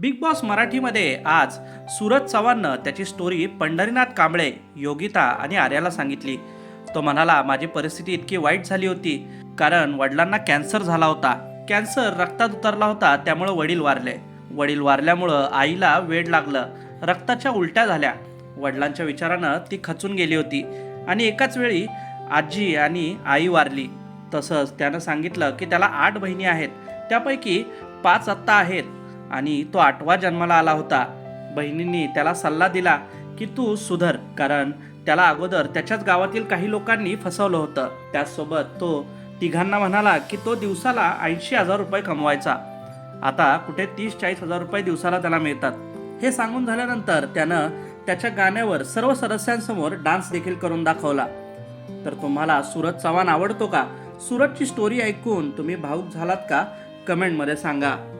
Big boss मराठीमध्ये आज सूरज चव्हाणनं त्याची स्टोरी पंढरीनाथ कांबळे योगिता आणि आर्याला सांगितली. तो म्हणाला माझी परिस्थिती इतकी वाईट झाली होती कारण वडिलांना कॅन्सर झाला होता. कॅन्सर रक्तात उतरला होता त्यामुळं वडील वारले. वडील वारल्यामुळं आईला वेड लागलं. रक्ताच्या उलट्या झाल्या. वडिलांच्या विचारानं ती खचून गेली होती. आणि एकाच वेळी आजी आणि आई वारली. तसंच त्यानं सांगितलं की त्याला आठ बहिणी आहेत. त्यापैकी पाच आत्ता आहेत. आणि तो आठवा जन्माला आला होता. बहिणींनी त्याला सल्ला दिला की तू सुधर कारण त्याला अगोदर त्याच्याच गावातील काही लोकांनी फसवलं होतं. त्याचसोबत तो तिघांना म्हणाला की तो दिवसाला ऐंशी हजार रुपये कमवायचा. आता कुठे तीस चाळीस हजार रुपये दिवसाला त्याला मिळतात. हे सांगून झाल्यानंतर त्यानं त्याच्या गाण्यावर सर्व सदस्यांसमोर डान्स देखील करून दाखवला. तर तुम्हाला सूरज चव्हाण आवडतो का? सूरजची स्टोरी ऐकून तुम्ही भाऊक झालात का? कमेंटमध्ये सांगा.